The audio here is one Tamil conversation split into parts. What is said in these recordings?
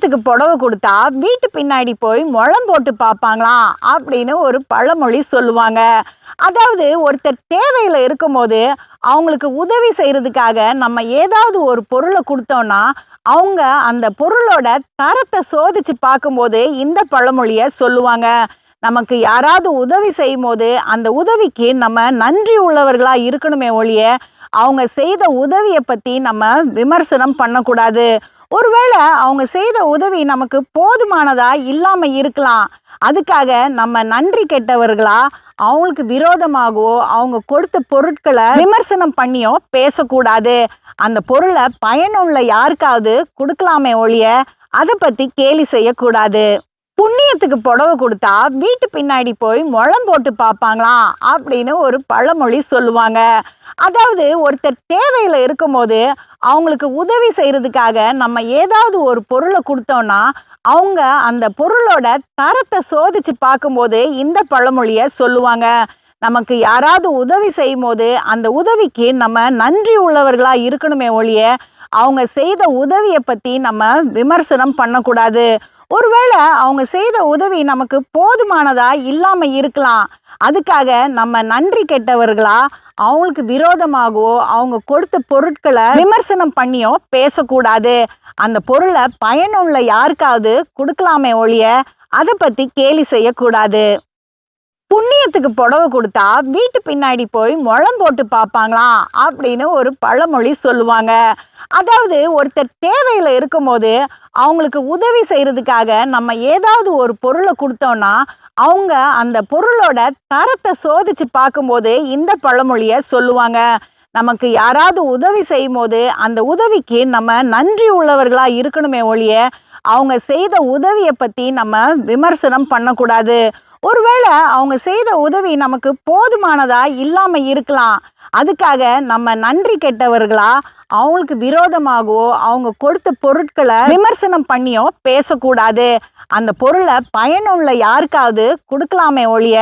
புண்ணியத்துக்கு புடவை கொடுத்தா வீட்டு பின்னாடி போய் முழம் போட்டு பார்ப்பாங்களாம் அப்படின்னு ஒரு பழமொழி சொல்லுவாங்க. அதாவது ஒருத்தர் தேவையில் இருக்கும்போது அவங்களுக்கு உதவி செய்கிறதுக்காக நம்ம ஏதாவது ஒரு பொருளை கொடுத்தோம்னா அவங்க அந்த பொருளோட தரத்தை சோதிச்சு பார்க்கும்போது இந்த பழமொழியை சொல்லுவாங்க. நமக்கு யாராவது உதவி செய்யும் போது அந்த உதவிக்கு நம்ம நன்றி உள்ளவர்களாக இருக்கணுமே ஒழிய அவங்க செய்த உதவியை பற்றி நம்ம விமர்சனம் பண்ணக்கூடாது. ஒருவேளை அவங்க செய்த உதவி நமக்கு போதுமானதா இல்லாமல் இருக்கலாம். அதுக்காக நம்ம நன்றி கெட்டவர்களா? அவங்களுக்கு விரோதமாகவோ அவங்க கொடுத்த பொருட்களை விமர்சனம் பண்ணியோ பேசக்கூடாது. அந்த பொருளை பயனுள்ள யாருக்காவது கொடுக்கலாமே ஒழிய அதை பற்றி கேலி செய்யக்கூடாது. புண்ணியத்துக்கு புடவை கொடுத்தா வீட்டு பின்னாடி போய் முழம் போட்டு பார்ப்பாங்களாம் அப்படின்னு ஒரு பழமொழி சொல்லுவாங்க. அதாவது ஒருத்தர் தேவையில் இருக்கும்போது அவங்களுக்கு உதவி செய்கிறதுக்காக நம்ம ஏதாவது ஒரு பொருளை கொடுத்தோம்னா அவங்க அந்த பொருளோட தரத்தை சோதிச்சு பார்க்கும்போது இந்த பழமொழியை சொல்லுவாங்க. நமக்கு யாராவது உதவி செய்யும் போது அந்த உதவிக்கு நம்ம நன்றி உள்ளவர்களாக இருக்கணுமே ஒழிய அவங்க செய்த உதவியை பற்றி நம்ம விமர்சனம் பண்ணக்கூடாது. ஒருவேளை அவங்க செய்த உதவி நமக்கு போதுமானதாக இல்லாமல் இருக்கலாம். அதுக்காக நம்ம நன்றி கெட்டவர்களாக அவங்களுக்கு விரோதமாகவோ அவங்க கொடுத்த பொருட்களை விமர்சனம் பண்ணியோ பேசக்கூடாது. அந்த பொருளை பயனுள்ள யாருக்காவது கொடுக்கலாமே ஒழிய அதை பற்றி கேலி செய்யக்கூடாது. புண்ணியத்துக்கு புடவை கொடுத்தா வீட்டு பின்னாடி போய் முழம் போட்டு பார்ப்பாங்களாம் அப்படின்னு ஒரு பழமொழி சொல்லுவாங்க. அதாவது ஒருத்தர் தேவையில் இருக்கும்போது அவங்களுக்கு உதவி செய்கிறதுக்காக நம்ம ஏதாவது ஒரு பொருளை கொடுத்தோம்னா அவங்க அந்த பொருளோட தரத்தை சோதிச்சு பார்க்கும்போது இந்த பழமொழியை சொல்லுவாங்க. நமக்கு யாராவது உதவி செய்யும் போது அந்த உதவிக்கு நம்ம நன்றி உள்ளவர்களாக இருக்கணுமே ஒழிய அவங்க செய்த உதவியை பற்றி நம்ம விமர்சனம் பண்ணக்கூடாது. ஒருவேளை அவங்க செய்த உதவி நமக்கு போதுமானதாக இல்லாமல் இருக்கலாம். அதுக்காக நம்ம நன்றி கெட்டவர்களா? அவங்களுக்கு விரோதமாகவோ அவங்க கொடுத்த பொருட்களை விமர்சனம் பண்ணியோ பேசக்கூடாது. அந்த பொருளை பயனுள்ள யாருக்காவது கொடுக்கலாமே ஒழிய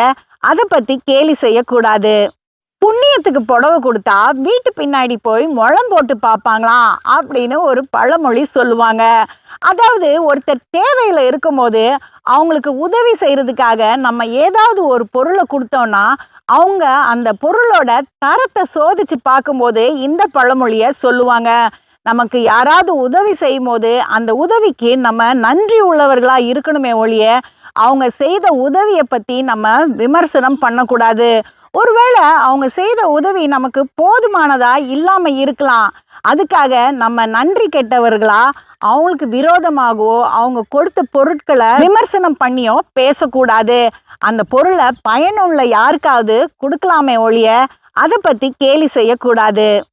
அதை பற்றி கேலி செய்யக்கூடாது. புண்ணியத்துக்கு புடவை கொடுத்தா வீட்டு பின்னாடி போய் முழம் போட்டு பார்ப்பாங்களாம் அப்படின்னு ஒரு பழமொழி சொல்லுவாங்க. அதாவது ஒருத்தர் தேவையில் இருக்கும்போது அவங்களுக்கு உதவி செய்கிறதுக்காக நம்ம ஏதாவது ஒரு பொருளை கொடுத்தோம்னா அவங்க அந்த பொருளோட தரத்தை சோதிச்சு பார்க்கும்போது இந்த பழமொழியை சொல்லுவாங்க. நமக்கு யாராவது உதவி செய்யும் போது அந்த உதவிக்கு நம்ம நன்றி உள்ளவர்களாக இருக்கணுமே ஒழிய அவங்க செய்த உதவியை பற்றி நம்ம விமர்சனம் பண்ணக்கூடாது. ஒருவேளை அவங்க செய்த உதவி நமக்கு போதுமானதா இல்லாமல் இருக்கலாம். அதுக்காக நம்ம நன்றி கெட்டவர்களா? அவங்களுக்கு விரோதமாகவோ அவங்க கொடுத்த பொருட்களை விமர்சனம் பண்ணியோ பேசக்கூடாது. அந்த பொருளை பயனுள்ள யாருக்காவது கொடுக்கலாமே ஒழிய அதை பற்றி கேலி செய்யக்கூடாது.